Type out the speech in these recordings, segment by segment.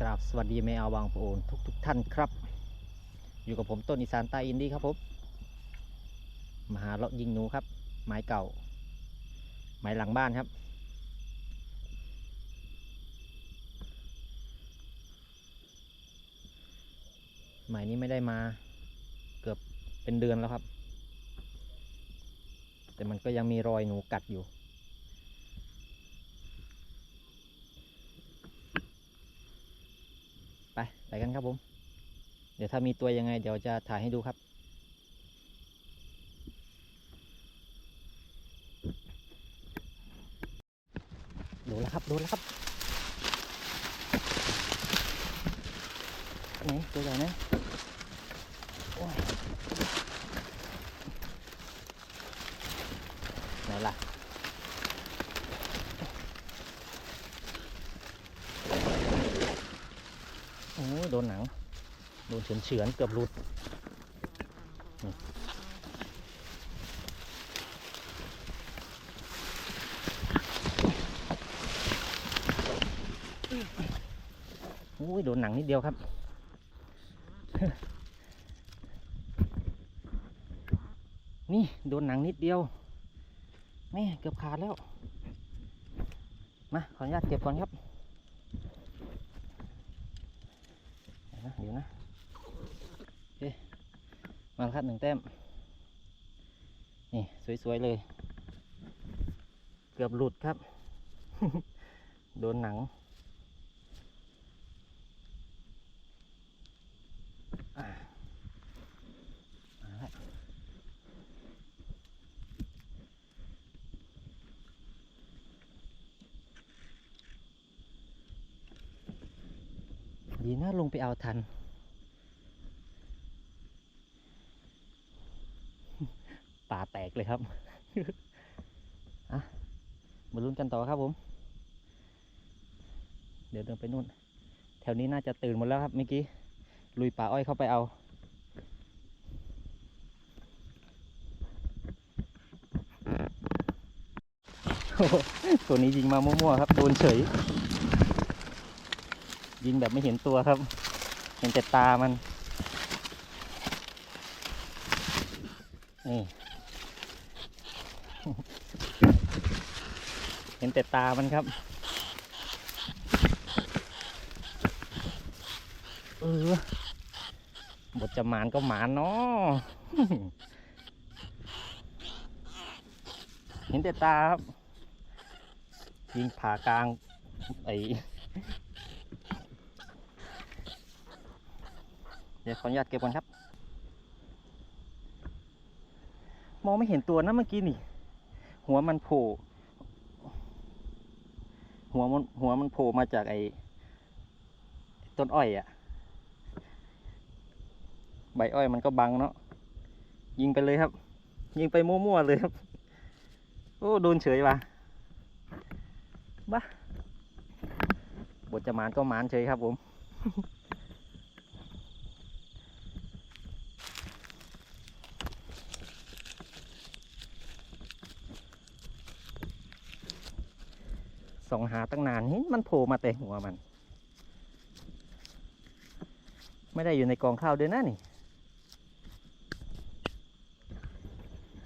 กราบสวัสดีแมวบางโอนทุกทุกท่านครับ อยู่กับผมต้นอีสานใต้อินดี้ครับผมมหาเลาะยิงหนูครับ ไม้เก่า ไม้หลังบ้านครับ ไม้นี้ไม่ได้มาเกือบเป็นเดือนแล้วครับ แต่มันก็ยังมีรอยหนูกัดอยู่ ไปกันครับผม เดี๋ยวถ้ามีตัวยังไง เดี๋ยวจะถ่ายให้ดูครับ โดนแล้วครับ โดนแล้วครับไหนตัวใหญ่นะโอ้ยไหนล่ะ โดนหนัง โดนเฉือนเฉือนเกือบหลุดนี่โอ้ยโดนหนังนิดเดียวครับ นี่โดนหนังนิดเดียวแม่เกือบขาดแล้ว มาขออนุญาตเก็บก่อนครับ เดี๋ยว นะเดี๋ยวนะโอเคมาครับหนึ่งแต้ม นี่ สวย ๆ เลย เกือบหลุดครับ โดนหนังอ่ามาแล้ว ดีนะลงไปเอาทันตาแตกเลยครับอะมาลุ้นกันต่อครับผม เดี๋ยวเดินไปนู่น แถวนี้น่าจะตื่นหมดแล้วครับเมื่อกี้ ลุยป่าอ้อยเข้าไปเอาตัวนี้ยิงมามั่วๆครับ โดนเฉย ยิงแบบไม่เห็นตัวครับ เห็นแต่ตามันนี่เห็นแต่ตามันครับเออบทจะหมานก็หมานเนาะเห็นแต่ตาครับยิงผ่ากลางไอเดี๋ยวขออนุญาตเก็บก่อนครับ มองไม่เห็นตัวนะเมื่อกี้นี่ หัวมันโผล่หัวมันหัวมันโผล่มาจากไอ้ต้นอ้อยอะใบอ้อยมันก็บังเนาะยิงไปเลยครับ ยิงไปมั่วๆเลยครับ โอ้โดนเฉยว่ะบ้าบทจะมานก็มานเฉยครับผม ส่องหาตั้งนานนี่มันโผล่มาแต่หัวมัน ไม่ได้อยู่ในกองข้าวด้วยนะนี่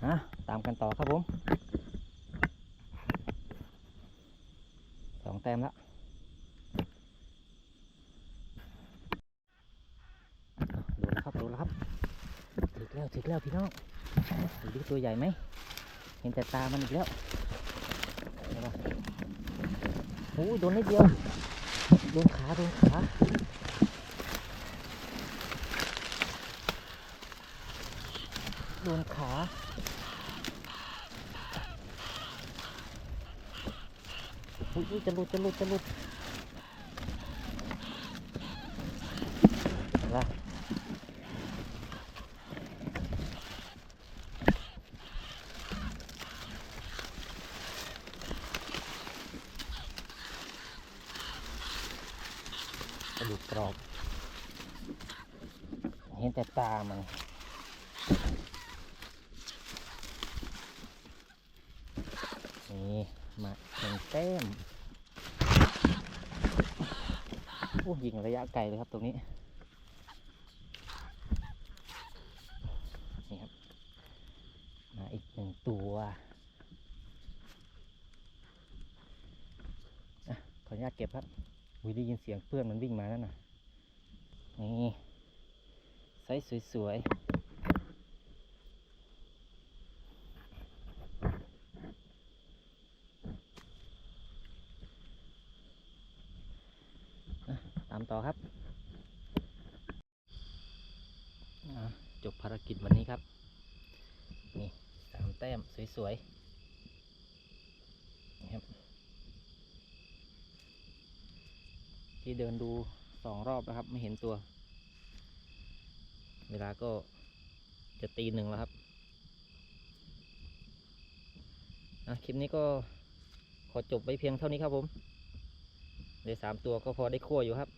ฮะตามกันต่อครับผมสองแต้มแล้วดูแล้วครับดูแล้วครับถึกแล้วถึกแล้วพี่น้องดูตัวใหญ่ไหมเห็นแต่ตามันอีกแล้ว โอ้ยโดนนิดเดียวโดนขาโดนขาโดนขาอุ้ยจะหลุดจะหลุดจะหลุด กระดูกกรอบ เห็นแต่ตามันนี่มาหนึ่งแต้มโอ้ยิงระยะไกลเลยครับตรงนี้ นี่ครับ มาอีกหนึ่งตัวขออนุญาตเก็บครับ วิได้ยินเสียงเพื่อนมันวิ่งมาแล้วนะนี่ไซส์สวยๆอะตามต่อครับ จบภารกิจวันนี้ครับ นี่สามแต้มสวยๆนี่ครับ ที่เดินดูสองรอบแล้วครับ ไม่เห็นตัว เวลาก็จะตีหนึ่งแล้วครับอะคลิปนี้ก็ขอจบไว้เพียงเท่านี้ครับผมเดี๋ยวสามตัวก็พอได้คั่วอยู่ครับ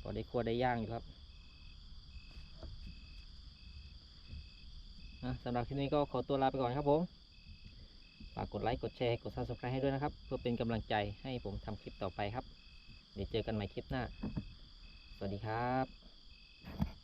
พอได้คั่วได้ย่างอยู่ครับอะสำหรับคลิปนี้ก็ขอตัวลาไปก่อนครับผมฝากกดไลค์ กดแชร์ กด subscribe ให้ด้วยนะครับ เพื่อเป็นกำลังใจให้ผมทำคลิปต่อไปครับ เดี๋ยวเจอกันใหม่คลิปหน้า สวัสดีครับ